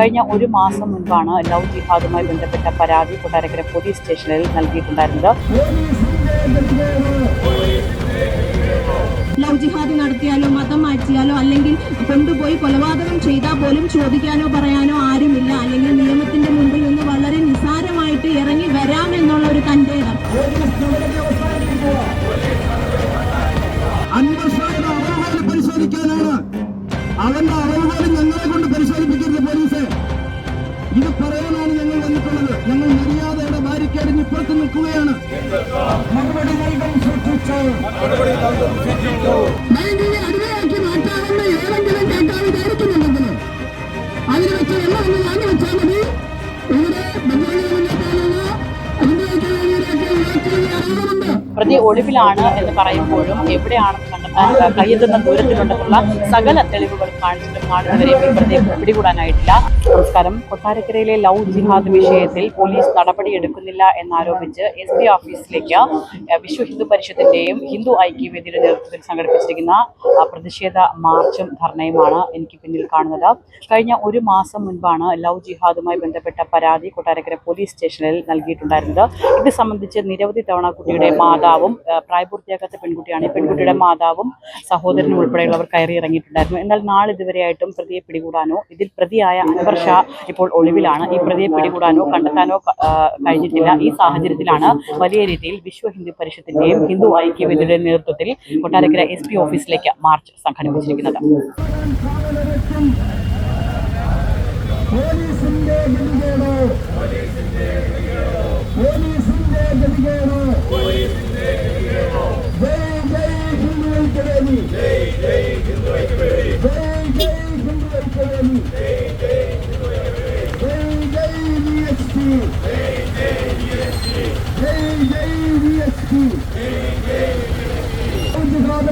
കഴിഞ്ഞ ഒരു മാസം മുൻപാണ് ലവ് ജിഹാദുമായി ബന്ധപ്പെട്ട പരാതി കൊട്ടാരക്കര പോലീസ് സ്റ്റേഷനിൽ നൽകിയിട്ടുണ്ടായിരുന്നത്. ലവ് ജിഹാദ് നടത്തിയാലോ മതം മാറ്റിയാലോ അല്ലെങ്കിൽ കൊണ്ടുപോയി കൊലപാതകം ചെയ്താൽ പോലും ചോദിക്കാനോ പറയാനോ ആരുമില്ല. അല്ലെങ്കിൽ നിയമത്തിന്റെ മുമ്പിൽ നിന്ന് വളരെ നിസാരമായിട്ട് ഇറങ്ങി വരാം എന്നുള്ള ഒരു തന്റെ ഇടം അന്വേഷണയുടെ പരിശോധിക്കാനാണ്. അവന്റെ അളവുകൾ ഞങ്ങളെ കൊണ്ട് പരിശോധിപ്പിക്കരുത് സൂക്ഷിച്ചു ബാങ്കിനെ അടിമയാക്കി മാറ്റാമെന്ന് ഏതെങ്കിലും കേട്ടാൽ വിചാരിക്കുന്നുണ്ടെങ്കിൽ അതിന് വെച്ച് എല്ലാം വാങ്ങി വെച്ചാൽ മതി. ഇവിടെ ബംഗാളി മുന്നേറ്റാനുള്ള അതിന്റെയൊക്കെ വേണ്ടിയൊക്കെ പ്രതി ഒളിവിലാണ് എന്ന് പറയുമ്പോഴും എവിടെയാണെന്ന് കണ്ടെത്താൻ കയ്യെത്തുന്ന ദൂരത്തിലുണ്ടെന്നുള്ള സകല തെളിവുകളും കാണിച്ചിട്ടും കാണുന്നവരെയും പ്രത്യേകം പ്രതിയെ പിടികൂടാനായിട്ടില്ല. നമസ്കാരം. കൊട്ടാരക്കരയിലെ ലവ് ജിഹാദ് വിഷയത്തിൽ പോലീസ് നടപടിയെടുക്കുന്നില്ല എന്നാരോപിച്ച് എസ് പി ഓഫീസിലേക്ക് വിശ്വ ഹിന്ദു പരിഷത്തിന്റെയും ഹിന്ദു ഐക്യവേദിയുടെ നേതൃത്വത്തിൽ സംഘടിപ്പിച്ചിരിക്കുന്ന പ്രതിഷേധ മാർച്ചും ധർണയുമാണ് എനിക്ക് പിന്നിൽ കാണുന്നത്. കഴിഞ്ഞ ഒരു മാസം മുൻപാണ് ലവ് ജിഹാദുമായി ബന്ധപ്പെട്ട പരാതി കൊട്ടാരക്കര പോലീസ് സ്റ്റേഷനിൽ നൽകിയിട്ടുണ്ടായിരുന്നത്. ഇത് സംബന്ധിച്ച് നിരവധി തവണ കുട്ടിയുടെ മാതാവും പ്രായപൂർത്തിയാക്കാത്ത പെൺകുട്ടിയാണ്. ഈ പെൺകുട്ടിയുടെ മാതാവും സഹോദരനും ഉൾപ്പെടെയുള്ളവർ കയറി ഇറങ്ങിയിട്ടുണ്ടായിരുന്നു. എന്നാൽ നാളിതുവരെയായിട്ടും പ്രതിയെ പിടികൂടാനോ ഇതിൽ പ്രതിയായ അൻവർ ഷാ ഇപ്പോൾ ഒളിവിലാണ്. ഈ പ്രതിയെ പിടികൂടാനോ കണ്ടെത്താനോ കഴിഞ്ഞിട്ടില്ല. ഈ സാഹചര്യത്തിലാണ് വലിയ രീതിയിൽ വിശ്വ ഹിന്ദു പരിഷത്തിന്റെയും ഹിന്ദു ഐക്യവേദിയുടെ നേതൃത്വത്തിൽ കൊട്ടാരക്കര എസ് പി ഓഫീസിലേക്ക് മാർച്ച് സംഘടിപ്പിച്ചിരിക്കുന്നത്. പോലീസിന്റെ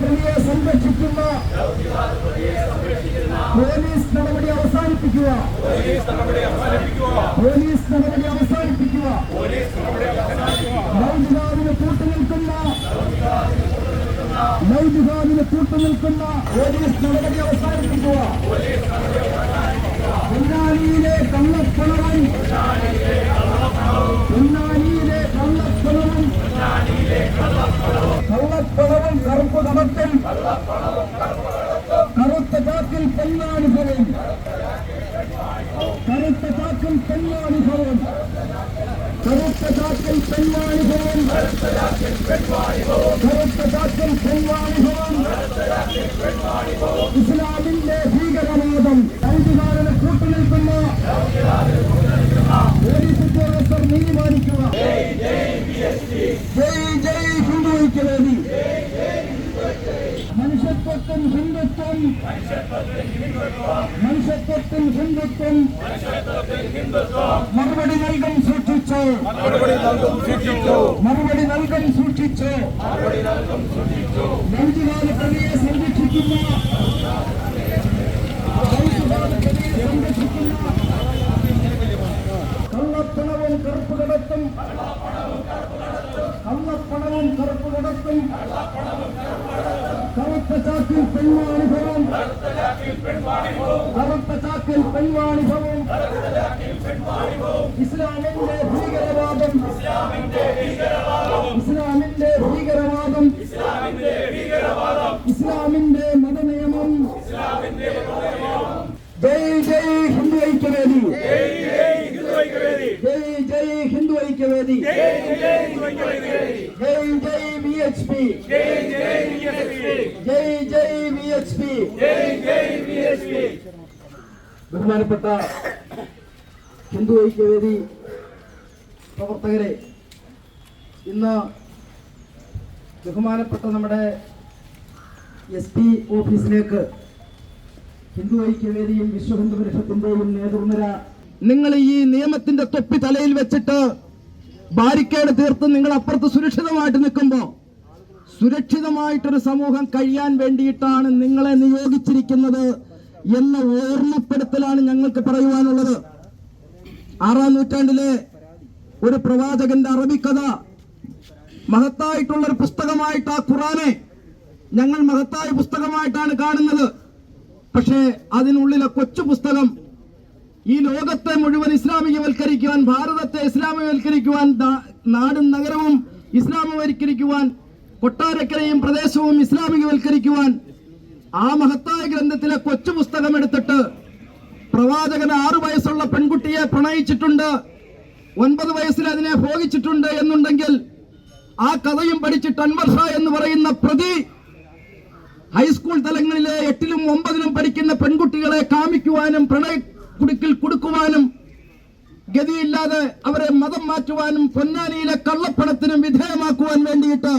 പ്രതിയെ സംരക്ഷിക്കുന്ന പോലീസ് നടപടി അവസാനിപ്പിക്കുക. പോലീസ് നടപടി അവസാനിപ്പിക്കുക. ലൗജിഹാദിന് കൂട്ടുനിൽക്കുന്ന ലൗജിഹാദിന് കൂട്ടുനിൽക്കുന്ന പോലീസ് നടപടി അവസാനിപ്പിക്കുക പൊന്നാനിയിലെ കള്ളപ്പണവൻ പൊന്നാനിയിലെ കള്ളപ്പണവൻ കള്ളപ്പണവൻ കറുപ്പ് കടത്തൽ കറുത്ത ചാക്കിൽ പെണ്ണാനുഭവം കറുത്ത ചാക്കിൽ പെണ്ണാനുഭവം കറുത്ത ചാക്കിൽ പെണ്ണാനുഭവം കറുത്ത ചാക്കിൽ പെണ്ണാനുഭവം ഇസ്ലാമിന്റെ ഭീകരവാദം ഔദ്യോഗികാരന് കൂട്ടുനിൽക്കുന്ന തീരുമാനിക്കുക ജയ് ജയ് ഹിന്ദു ഐക്യവേദി. മനുഷ്യത്വത്തിൽ ഹിന്ദുത്വം മനുഷ്യത്വത്തിൽ ഹിന്ദുത്വം മറുപടി നൽകും സൂക്ഷിച്ചു. മറുപടി നൽകും സൂക്ഷിച്ചു. ലൗകികാല പ്രതിയെ സംരക്ഷിക്കുന്ന ലൗകികാല പ്രതിയെ സംരക്ഷിക്കുന്ന കള്ളപ്പണവും കറുപ്പ് കടത്തും. കള്ളപ്പണവും കറുപ്പ് കടത്തും. കറുത്ത ചാക്കിൽ പെൺവാണിഭവം. കറുത്ത ചാക്കിൽ പെൺവാണിഭവം. ഇസ്ലാമിന്റെ ഭീകരവാദം. ഇസ്ലാമിന്റെ ഭീകരവാദം. ഇസ്ലാമിന്റെ മതനിയമം. ജയ് ജയ് ഹിന്ദു ഐക്യവേദി. ജയ് ജയ് ഹിന്ദു ഐക്യവേദി. ജയ് ജയ് ബി എച്ച് പി. ജയ് ജയ് ബി എച്ച് പി. ബഹുമാനപ്പെട്ട ഹിന്ദു ഐക്യവേദി പ്രവർത്തകരെ ഇന്ന് ബഹുമാനപ്പെട്ട നമ്മുടെ എസ് പി ഓഫീസിലേക്ക് ഹിന്ദു ഐക്യവേദിയും വിശ്വ ഹിന്ദു പരിഷത്തിന്റെയും നേതൃനിര നിങ്ങൾ ഈ നിയമത്തിന്റെ തൊപ്പി തലയിൽ വെച്ചിട്ട് ബാരിക്കേഡ് തീർത്ത് നിങ്ങൾ അപ്പുറത്ത് സുരക്ഷിതമായിട്ട് നിൽക്കുമ്പോൾ സുരക്ഷിതമായിട്ടൊരു സമൂഹം കഴിയാൻ വേണ്ടിയിട്ടാണ് നിങ്ങളെ നിയോഗിച്ചിരിക്കുന്നത് എന്ന ഓർമ്മപ്പെടുത്തലാണ് ഞങ്ങൾക്ക് പറയുവാനുള്ളത്. ആറാം നൂറ്റാണ്ടിലെ ഒരു പ്രവാചകന്റെ അറബിക്കഥ മഹത്തായിട്ടുള്ള ഒരു പുസ്തകമായിട്ട് ആ ഖുറാനെ ഞങ്ങൾ മഹത്തായ പുസ്തകമായിട്ടാണ് കാണുന്നത്. പക്ഷേ അതിനുള്ളിലെ കൊച്ചു പുസ്തകം ഈ ലോകത്തെ മുഴുവൻ ഇസ്ലാമികവൽക്കരിക്കുവാൻ ഭാരതത്തെ ഇസ്ലാമികവൽക്കരിക്കുവാൻ നാടും നഗരവും ഇസ്ലാമവൽക്കരിക്കുവാൻ കൊട്ടാരക്കരയും പ്രദേശവും ഇസ്ലാമികവൽക്കരിക്കുവാൻ ആ മഹത്തായ ഗ്രന്ഥത്തിലെ കൊച്ചു പുസ്തകം എടുത്തിട്ട് പ്രവാചകൻ ആറു വയസ്സുള്ള പെൺകുട്ടിയെ പ്രണയിച്ചിട്ടുണ്ട്. ഒൻപത് വയസ്സിൽ അതിനെ ഭോഗിച്ചിട്ടുണ്ട് എന്നുണ്ടെങ്കിൽ ആ കഥയും പഠിച്ചിട്ട് അൻവർഷ എന്ന് പറയുന്ന പ്രതി ഹൈസ്കൂൾ തലങ്ങളിലെ എട്ടിലും ഒമ്പതിലും പഠിക്കുന്ന പെൺകുട്ടികളെ കാമിക്കുവാനും പ്രണയ കുടുക്കിൽ കുടുക്കുവാനും ഗതിയില്ലാതെ അവരെ മതം മാറ്റുവാനും പൊന്നാനിയിലെ കള്ളപ്പണത്തിനും വിധേയമാക്കുവാൻ വേണ്ടിയിട്ട്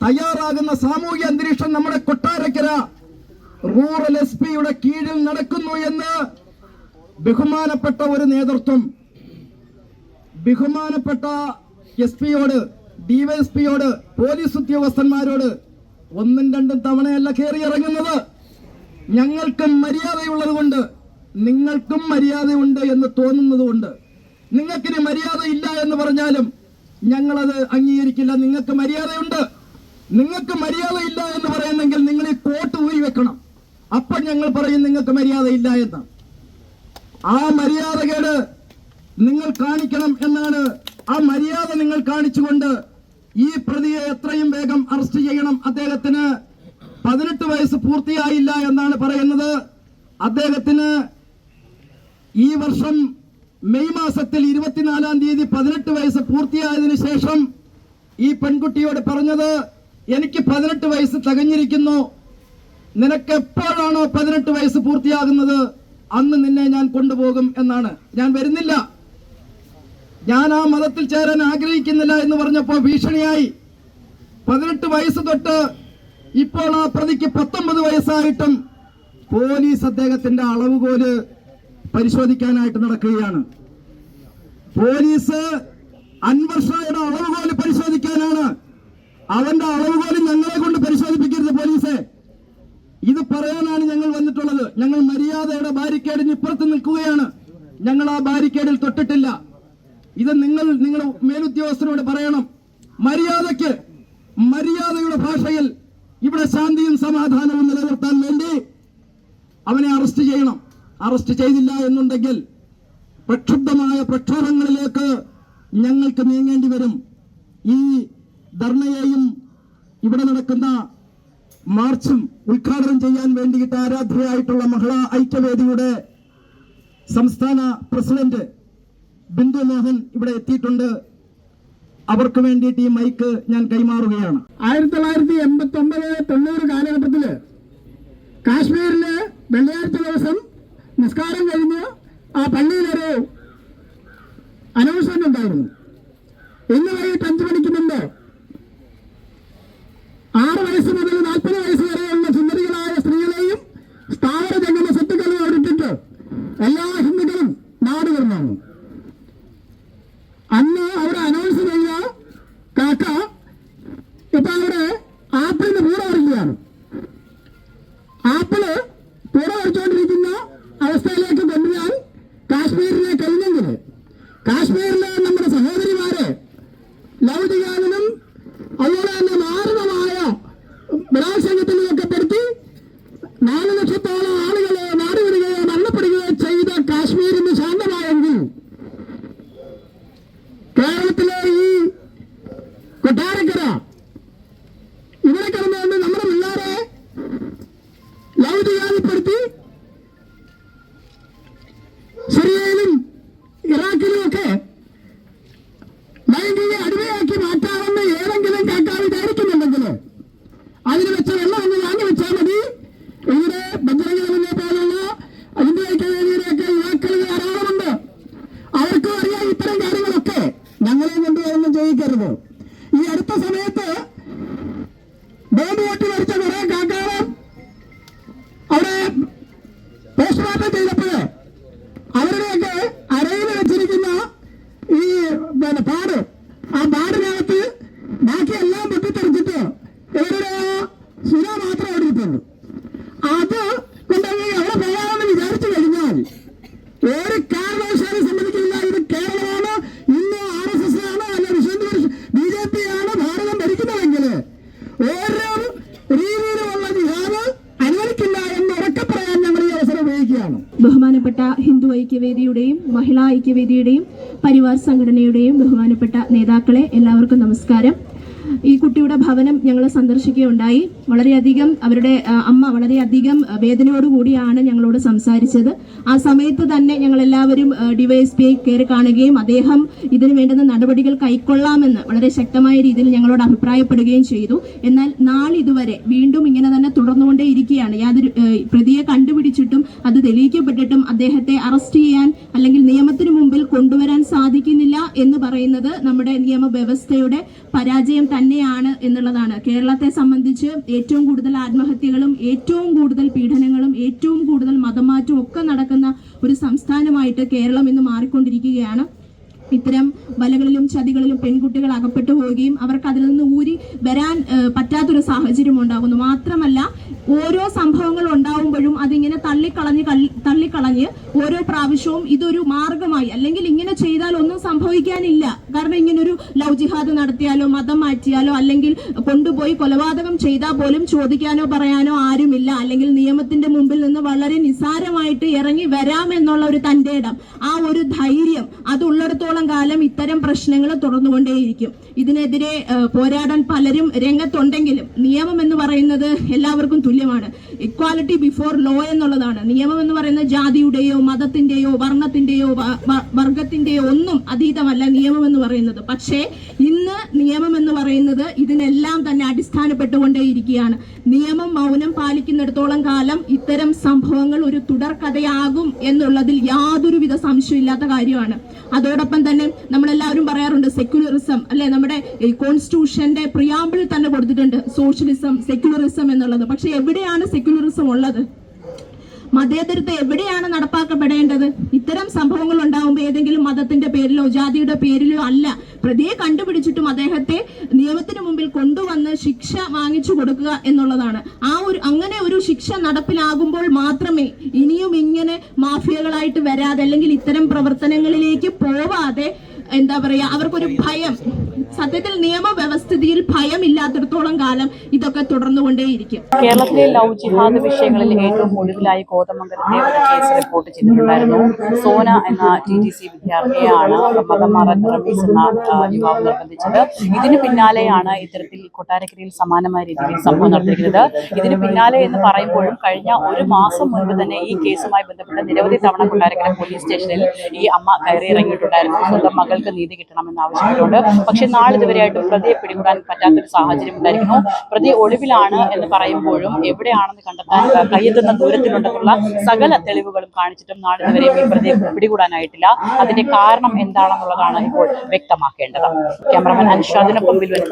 തയ്യാറാകുന്ന സാമൂഹ്യ അന്തരീക്ഷം നമ്മുടെ കൊട്ടാരക്കര റൂറൽ എസ് പിയുടെ കീഴിൽ നടക്കുന്നു എന്ന് ബഹുമാനപ്പെട്ട ഒരു നേതൃത്വം ബഹുമാനപ്പെട്ട എസ് പിയോട് ഡിവൈഎസ്പിയോട് പോലീസ് ഉദ്യോഗസ്ഥന്മാരോട് ഒന്നും രണ്ടും തവണയല്ല കയറി ഇറങ്ങുന്നത്. ഞങ്ങൾക്ക് മര്യാദയുള്ളത് കൊണ്ട് നിങ്ങൾക്കും മര്യാദയുണ്ട് എന്ന് തോന്നുന്നതുകൊണ്ട് നിങ്ങൾക്കിനി മര്യാദ ഇല്ല എന്ന് പറഞ്ഞാലും ഞങ്ങളത് അംഗീകരിക്കില്ല. നിങ്ങൾക്ക് മര്യാദയുണ്ട്. നിങ്ങൾക്ക് മര്യാദയില്ല എന്ന് പറയുന്നെങ്കിൽ നിങ്ങൾ ഈ കോട്ട് ഊരി വെക്കണം. അപ്പോൾ ഞങ്ങൾ പറയും നിങ്ങൾക്ക് മര്യാദയില്ല എന്ന്. ആ മര്യാദകേട് നിങ്ങൾ കാണിക്കണം എന്നാണ് ആ മര്യാദ നിങ്ങൾ കാണിച്ചുകൊണ്ട് ഈ പ്രതിയെ എത്രയും വേഗം അറസ്റ്റ് ചെയ്യണം. അദ്ദേഹത്തിന് പതിനെട്ട് വയസ്സ് പൂർത്തിയായില്ല എന്നാണ് പറയുന്നത്. അദ്ദേഹത്തിന് ഈ വർഷം മെയ് മാസത്തിൽ ഇരുപത്തിനാലാം തീയതി പതിനെട്ട് വയസ്സ് പൂർത്തിയായതിനു ശേഷം ഈ പെൺകുട്ടിയോട് പറഞ്ഞത് എനിക്ക് പതിനെട്ട് വയസ്സ് തികഞ്ഞിരിക്കുന്നു. നിനക്ക് എപ്പോഴാണോ പതിനെട്ട് വയസ്സ് പൂർത്തിയാകുന്നത്? അന്ന് നിന്നെ ഞാൻ കൊണ്ടുപോകും എന്നാണ്. ഞാൻ വരുന്നില്ല. ഞാൻ ആ മതത്തിൽ ചേരാൻ ആഗ്രഹിക്കുന്നില്ല എന്ന് പറഞ്ഞപ്പോൾ ഭീഷണിയായി. പതിനെട്ട് വയസ്സ് തൊട്ട് ഇപ്പോൾ ആ പ്രതിക്ക് പത്തൊമ്പത് വയസ്സായിട്ടും പോലീസ് അദ്ദേഹത്തിന്റെ അളവുകോൽ പരിശോധിക്കാനായിട്ട് നടക്കുകയാണ്. പോലീസ് അൻവർ ഷായുടെ അളവുകോൽ പരിശോധിക്കാനാണ്. അവന്റെ അളവുകോൽ ഞങ്ങളെ കൊണ്ട് പരിശോധിപ്പിക്കരുത് പോലീസെ. ഇത് പറയാനാണ് ഞങ്ങൾ വന്നിട്ടുള്ളത്. ഞങ്ങൾ മര്യാദയുടെ ബാരിക്കേഡിന് ഇപ്പുറത്ത് നിൽക്കുകയാണ്. ഞങ്ങൾ ആ ബാരിക്കേഡിൽ തൊട്ടിട്ടില്ല. ഇത് നിങ്ങൾ നിങ്ങളുടെ മേലുദ്യോഗസ്ഥരോട് പറയണം. മര്യാദയ്ക്ക് മര്യാദയുടെ ഭാഷയിൽ ഇവിടെ ശാന്തിയും സമാധാനവും നിലനിർത്താൻ വേണ്ടി അവനെ അറസ്റ്റ് ചെയ്യണം. അറസ്റ്റ് ചെയ്തില്ല എന്നുണ്ടെങ്കിൽ പ്രക്ഷുബ്ധമായ പ്രക്ഷോഭങ്ങളിലേക്ക് ഞങ്ങൾക്ക് നീങ്ങേണ്ടി വരും. ഈ ധർണയെയും ഇവിടെ നടക്കുന്ന മാർച്ചും ഉദ്ഘാടനം ചെയ്യാൻ വേണ്ടിയിട്ട് ആരാധ്യയായിട്ടുള്ള മഹിളാ ഐക്യവേദിയുടെ സംസ്ഥാന പ്രസിഡന്റ് ബിന്ദു മോഹൻ ഇവിടെ എത്തിയിട്ടുണ്ട്. അവർക്ക് വേണ്ടിയിട്ട് ഈ മൈക്ക് ഞാൻ കൈമാറുകയാണ്. ആയിരത്തി തൊള്ളായിരത്തി എൺപത്തി ഒമ്പത് തൊണ്ണൂറ് കാലഘട്ടത്തിൽ കാശ്മീരിൽ വെള്ളിയാഴ്ച ദിവസം നിസ്കാരം കഴിഞ്ഞ് ആ പള്ളിയിലൊരു അനൗൺസ്മെന്റ് ഉണ്ടായിരുന്നു. ഇന്ന് വൈകിട്ട് അഞ്ചു മണിക്ക് മുമ്പ് ആറ് വയസ്സ് മുതൽ നാൽപ്പത് വയസ്സ് വരെയുള്ള സുന്ദരികളായ സ്ത്രീകളെയും സ്ഥാവര ജംഗമ സ്വത്തുക്കളും അവരിട്ടിട്ട് എല്ലാ ഹിന്ദുക്കളും നാട് വരുന്നു അന്ന് അവിടെ de bola. ബഹുമാനപ്പെട്ട ഹിന്ദു ഐക്യ ഐക്യവേദിയുടെയും മഹിളാ ഐക്യവേദിയുടെയും പരിവാർ സംഘടനയുടെയും ബഹുമാനപ്പെട്ട നേതാക്കളെ എല്ലാവർക്കും നമസ്കാരം. ഈ കുട്ടിയുടെ ഭവനം ഞങ്ങൾ സന്ദർശിക്കുകയുണ്ടായി. വളരെയധികം അവരുടെ അമ്മ വളരെയധികം വേദനയോടുകൂടിയാണ് ഞങ്ങളോട് സംസാരിച്ചത്. ആ സമയത്ത് തന്നെ ഞങ്ങൾ എല്ലാവരും ഡിവൈഎസ്പിയെ കയറി കാണുകയും അദ്ദേഹം ഇതിനു വേണ്ടുന്ന നടപടികൾ കൈക്കൊള്ളാമെന്ന് വളരെ ശക്തമായ രീതിയിൽ ഞങ്ങളോട് അഭിപ്രായപ്പെടുകയും ചെയ്തു. എന്നാൽ നാളിതുവരെ വീണ്ടും ഇങ്ങനെ തന്നെ തുടർന്നുകൊണ്ടേ ഇരിക്കുകയാണ് യാതൊരു പ്രതിയെ കണ്ടുപിടിച്ചിട്ടും അത് തെളിയിക്കപ്പെട്ടിട്ടും അദ്ദേഹത്തെ അറസ്റ്റ് ചെയ്യാൻ അല്ലെങ്കിൽ നിയമത്തിന് മുമ്പിൽ കൊണ്ടുവരാൻ സാധിക്കുന്നില്ല എന്ന് പറയുന്നത് നമ്മുടെ നിയമവ്യവസ്ഥയുടെ പരാജയം തന്നെയാണ് എന്നുള്ളതാണ്. കേരളത്തെ സംബന്ധിച്ച് ഏറ്റവും കൂടുതൽ ആത്മഹത്യകളും ഏറ്റവും കൂടുതൽ പീഡനങ്ങളും ഏറ്റവും കൂടുതൽ മതമാറ്റവും ഒക്കെ നടക്കുന്ന ഒരു സംസ്ഥാനമായിട്ട് കേരളം ഇന്ന് മാറിക്കൊണ്ടിരിക്കുകയാണ്. ഇത്തരം വലകളിലും ചതികളിലും പെൺകുട്ടികൾ അകപ്പെട്ടു പോവുകയും അവർക്ക് അതിൽ നിന്ന് ഊരി വരാൻ പറ്റാത്തൊരു സാഹചര്യം ഉണ്ടാകുന്നു. മാത്രമല്ല ഓരോ സംഭവങ്ങൾ ഉണ്ടാവുമ്പോഴും അതിങ്ങനെ തള്ളിക്കളഞ്ഞ് തള്ളിക്കളഞ്ഞ് ഓരോ പ്രാവശ്യവും ഇതൊരു മാർഗമായി അല്ലെങ്കിൽ ഇങ്ങനെ ചെയ്താൽ ഒന്നും സംഭവിക്കാനില്ല. കാരണം ഇങ്ങനെ ഒരു ലവ് ജിഹാദ് നടത്തിയാലോ മതം മാറ്റിയാലോ അല്ലെങ്കിൽ കൊണ്ടുപോയി കൊലപാതകം ചെയ്താൽ പോലും ചോദിക്കാനോ പറയാനോ ആരുമില്ല. അല്ലെങ്കിൽ നിയമത്തിന്റെ മുമ്പിൽ നിന്ന് വളരെ നിസാരമായിട്ട് ഇറങ്ങി വരാമെന്നുള്ള ഒരു തന്റെ ഇടം ആ ഒരു ധൈര്യം അതുള്ളിടത്തോളം കാലം ഇത്തരം പ്രശ്നങ്ങൾ തുറന്നുകൊണ്ടേയിരിക്കും. ഇതിനെതിരെ പോരാടാൻ പലരും രംഗത്തുണ്ടെങ്കിലും നിയമം എന്ന് പറയുന്നത് എല്ലാവർക്കും തുല്യമാണ്. ഇക്വാലിറ്റി ബിഫോർ ലോ എന്നുള്ളതാണ്. നിയമം എന്ന് പറയുന്നത് ജാതിയുടെയോ മതത്തിന്റെയോ വർണത്തിന്റെയോ വർഗത്തിന്റെയോ ഒന്നും അതീതമല്ല നിയമം എന്ന് പറയുന്നത്. പക്ഷേ ഇന്ന് നിയമം എന്ന് പറയുന്നത് ഇതിനെല്ലാം തന്നെ അടിസ്ഥാനപ്പെട്ടുകൊണ്ടേയിരിക്കുകയാണ്. നിയമം മൗനം പാലിക്കുന്നിടത്തോളം കാലം ഇത്തരം സംഭവങ്ങൾ ഒരു തുടർക്കഥയാകും എന്നുള്ളതിൽ യാതൊരുവിധ സംശയമില്ലാത്ത കാര്യമാണ്. അതോടൊപ്പം തന്നെ നമ്മളെല്ലാവരും പറയാറുണ്ട് സെക്യുലറിസം അല്ലെ? നമ്മുടെ കോൺസ്റ്റിറ്റ്യൂഷന്റെ പ്രിയാമ്പിൾ തന്നെ കൊടുത്തിട്ടുണ്ട്. സോഷ്യലിസം സെക്യുലറിസം എന്നുള്ളത്. പക്ഷെ എവിടെയാണ് സെക്യുലറിസം ഉള്ളത് മതേതരത്വം എവിടെയാണ് നടപ്പാക്കപ്പെടേണ്ടത്? ഇത്തരം സംഭവങ്ങൾ ഉണ്ടാകുമ്പോൾ ഏതെങ്കിലും മതത്തിന്റെ പേരിലോ ജാതിയുടെ പേരിലോ അല്ല. പ്രതിയെ കണ്ടുപിടിച്ചിട്ടും അദ്ദേഹത്തെ നിയമത്തിന് മുമ്പിൽ കൊണ്ടുവന്ന് ശിക്ഷ വാങ്ങിച്ചു കൊടുക്കുക എന്നുള്ളതാണ്. ആ ഒരു അങ്ങനെ ഒരു ശിക്ഷ നടപ്പിലാകുമ്പോൾ മാത്രമേ ഇനിയും ഇങ്ങനെ മാഫിയകളായിട്ട് വരാതെ അല്ലെങ്കിൽ ഇത്തരം പ്രവർത്തനങ്ങളിലേക്ക് പോവാതെ എന്താ പറയാ അവർക്കൊരു ഭയം സത്യത്തിൽ നിയമവ്യവസ്ഥിതിയിൽ ഭയമില്ലാത്തടത്തോളം കാലം ഇതൊക്കെ തുടർന്നുകൊണ്ടേയിരിക്കും. കേരളത്തിലെ ലവ് ജിഹാദ് വിഷയങ്ങളിൽ ഏറ്റവും ഒടുവിലായി കോതമംഗലത്തെ ഒരു കേസ് റിപ്പോർട്ട് ചെയ്തിട്ടുണ്ടായിരുന്നു. സോന എന്ന ടി ടി സി മാറാൻ റമീസ് എന്ന യുവാവ് നിർബന്ധിച്ചത്. ഇതിന് പിന്നാലെയാണ് ഇത്തരത്തിൽ കൊട്ടാരക്കരയിൽ സമാനമായ രീതിയിൽ സംഭവം നടത്തിയിരിക്കുന്നത്. ഇതിന് പിന്നാലെ എന്ന് പറയുമ്പോഴും കഴിഞ്ഞ ഒരു മാസം മുൻപ് തന്നെ ഈ കേസുമായി ബന്ധപ്പെട്ട നിരവധി തവണ കൊട്ടാരക്കര പോലീസ് സ്റ്റേഷനിൽ ഈ അമ്മ കയറി ഇറങ്ങിയിട്ടുണ്ടായിരുന്നു സ്വന്തം മകൾക്ക് നീതി കിട്ടണമെന്ന് ആവശ്യപ്പെട്ടുകൊണ്ട്. പക്ഷെ നാളിതുവരെയായിട്ടും പ്രതിയെ പിടികൂടാൻ പറ്റാത്തൊരു സാഹചര്യം ഉണ്ടായിരിക്കുന്നു പ്രതി ഒളിവിലാണ് എന്ന് പറയുമ്പോഴും എവിടെയാണെന്ന് കണ്ടെത്താൻ കയ്യെത്തുന്ന ദൂരത്തിലുണ്ടെന്നുള്ള സകല തെളിവുകളും കാണിച്ചിട്ടും നാളിതുവരെയും ഈ പ്രതിയെ പിടികൂടാനായിട്ടില്ല. അതിന്റെ കാരണം എന്താണെന്നുള്ളതാണ് ഇപ്പോൾ വ്യക്തമാക്കേണ്ടത്. ക്യാമറമാൻ അൻഷാദിനൊപ്പം വിൽവൻ